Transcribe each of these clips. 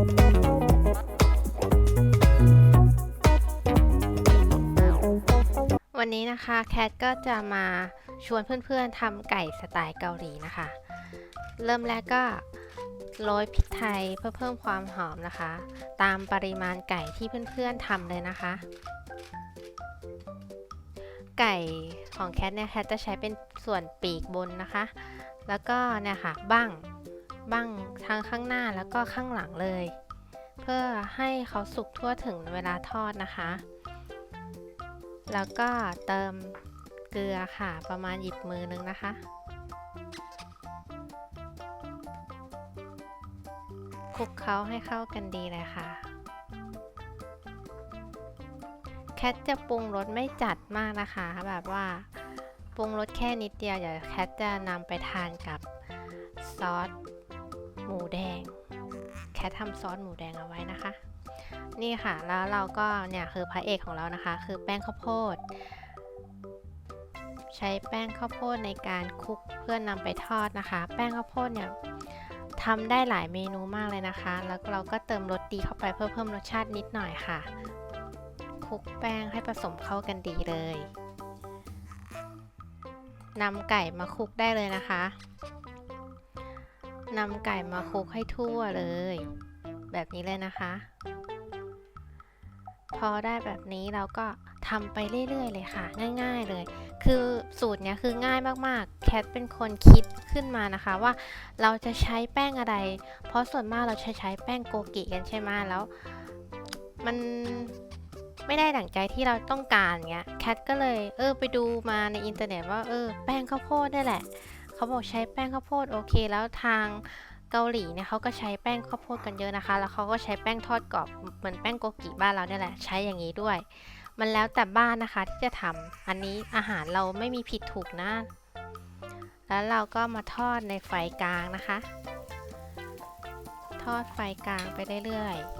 วันนี้นะคะแคทก็จะมาชวนเพื่อนๆทำไก่สไตล์เกาหลีนะคะ เริ่มแรกก็โรยพริกไทยเพื่อเพิ่มความหอมนะคะ ตามปริมาณไก่ที่เพื่อนๆทำเลยนะคะ ไก่ของแคทเนี่ยแคทจะใช้เป็นส่วนปีกบนนะคะ แล้วก็เนี่ยค่ะบ้าง บั้งทั้งข้างหน้าแล้วก็ข้างหลังเลย เพื่อให้เขาสุกทั่วถึงเวลาทอดนะคะ แล้วก็เติมเกลือค่ะประมาณหยิบมือนึงนะคะ คลุกเคล้าให้เข้ากันดีเลยค่ะแคทจะปรุงรสไม่จัดมากนะคะ แบบว่าปรุงรสแค่นิดเดียวเดี๋ยวแคทจะนำไปทานกับซอส หมูแดง แคททำซอสหมูแดงเอาไว้นะคะ นี่ค่ะ แล้วเราก็เนี่ยคือพระเอกของเรานะคะ คือแป้งข้าวโพด ใช้แป้งข้าวโพดในการคลุกเพื่อนนำไปทอดนะคะ แป้งข้าวโพดเนี่ยทำได้หลายเมนูมากเลยนะคะ แล้วเราก็เติมรสดีเข้าไปเพื่อเพิ่มรสชาตินิดหน่อยค่ะคลุกแป้งให้ผสมเข้ากันดีเลยนำไก่มาคลุกได้เลยนะคะ นำไก่มาคลุกให้ทั่วเลย แบบนี้เลยนะคะ พอได้แบบนี้เราก็ทำไปเรื่อยๆ เลยค่ะ ง่าย ๆเลย คือสูตรเนี้ยคือง่ายมากๆ แคทเป็นคนคิดขึ้นมานะคะว่าเราจะใช้แป้งอะไร เพราะส่วนมากเราใช้ใช้แป้งโกกิกันใช่ไหมแล้ว มันไม่ได้ดั่งใจที่เราต้องการเงี้ยแคทก็เลยเออไปดูมาในอินเทอร์เน็ตว่าเออแป้งข้าวโพดนี่แหละ เขาบอกใช้แป้งข้าวโพดโอเค แล้วทางเกาหลีเนี่ยเขาก็ใช้แป้งข้าวโพดกันเยอะนะคะ แล้วเขาก็ใช้แป้งทอดกรอบเหมือนแป้งโกกิบ้านเราเนี่ยแหละใช้อย่างนี้ด้วย มันแล้วแต่บ้านนะคะที่จะทำอันนี้อาหารเราไม่มีผิดถูกนะแล้วเราก็มาทอดในไฟกลางนะคะ ทอดไฟกลางไปเรื่อยๆ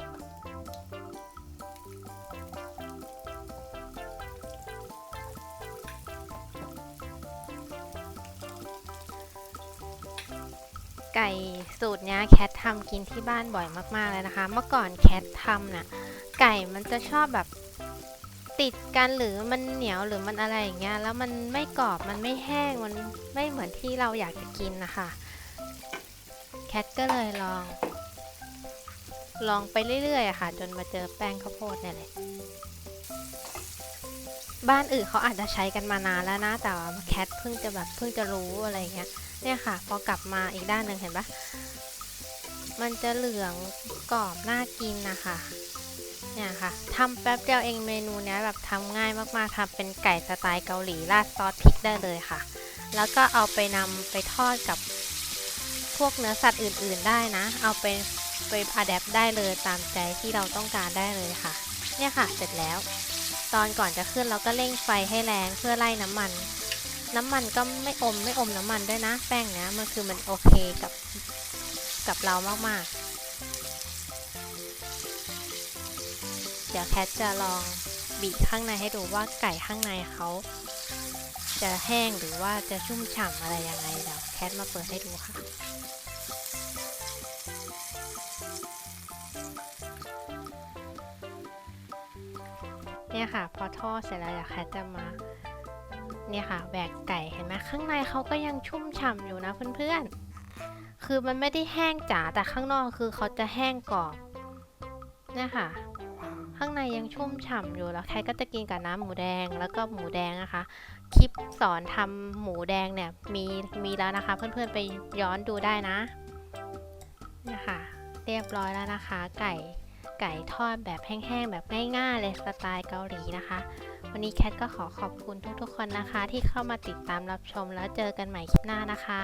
ไก่สูตรเนี้ยแคททำกินที่บ้านบ่อยมากๆเลยนะคะ เมื่อก่อนแคททำน่ะไก่มันจะชอบแบบติดกันหรือมันเหนียวหรือมันอะไรอย่างเงี้ยแล้วมันไม่กรอบมันไม่แห้งมันไม่เหมือนที่เราอยากจะกินนะคะแคทก็เลยลอง ลองไปเรื่อยๆะค่ะ จนมาเจอแป้งข้าวโพดเนี่ยแหละบ้านอื่นเขาอาจจะใช้กันมานานแล้วนะแต่ว่าแคทเพิ่งจะแบบเพิ่งจะรู้อะไรเงี้ย เนี่ยค่ะ พอกลับมาอีกด้านหนึ่งเห็นปะมันจะเหลืองกรอบน่ากินนะคะเนี่ยค่ะทำแป๊บเดียวเองเมนูเนี้ยแบบทำง่ายมากๆทำเป็นไก่สไตล์เกาหลีราดซอสพริกได้เลยค่ะ แล้วก็เอาไปนำไปทอดกับพวกเนื้อสัตว์อื่นๆได้นะ เอาไปไปอะแดปได้เลยตามใจที่เราต้องการได้เลยค่ะ เนี่ยค่ะเสร็จแล้ว ตอนก่อนจะขึ้นเราก็เร่งไฟให้แรงเพื่อไล่น้ำมัน น้ำมันก็ไม่อมไม่อมน้ำมันด้วยนะ แป้งเนี้ยมันคือมันโอเคกับกับเรามากๆ เดี๋ยวแคทจะลองบีข้างในให้ดูว่าไก่ข้างในเขาจะแห้งหรือว่าจะชุ่มฉ่ำอะไรยังไงเดี๋ยวแคทมาเปิดให้ดูค่ะเนี่ยค่ะ พอทอดเสร็จแล้วเดี๋ยวแคทจะมา เนี่ยค่ะแบกไก่เห็นไหมข้างในเขาก็ยังชุ่มฉ่ำอยู่นะเพื่อนๆ คือมันไม่ได้แห้งจ๋าแต่ข้างนอกคือเขาจะแห้งกรอบเนี่ยค่ะ ข้างในยังชุ่มฉ่ำอยู่แล้วใครก็จะกินกับน้ำหมูแดงแล้วก็หมูแดงนะคะ คลิปสอนทำหมูแดงเนี่ยมีมีแล้วนะคะ เพื่อนๆไปย้อนดูได้นะนะคะเรียบร้อยแล้วนะคะ ไก่ไก่ทอดแบบแห้งๆแบบง่ายๆเลยสไตล์เกาหลีนะคะ วันนี้แคทก็ขอขอบคุณทุกๆคนนะคะ ที่เข้ามาติดตามรับชมแล้วเจอกันใหม่คลิปหน้านะคะ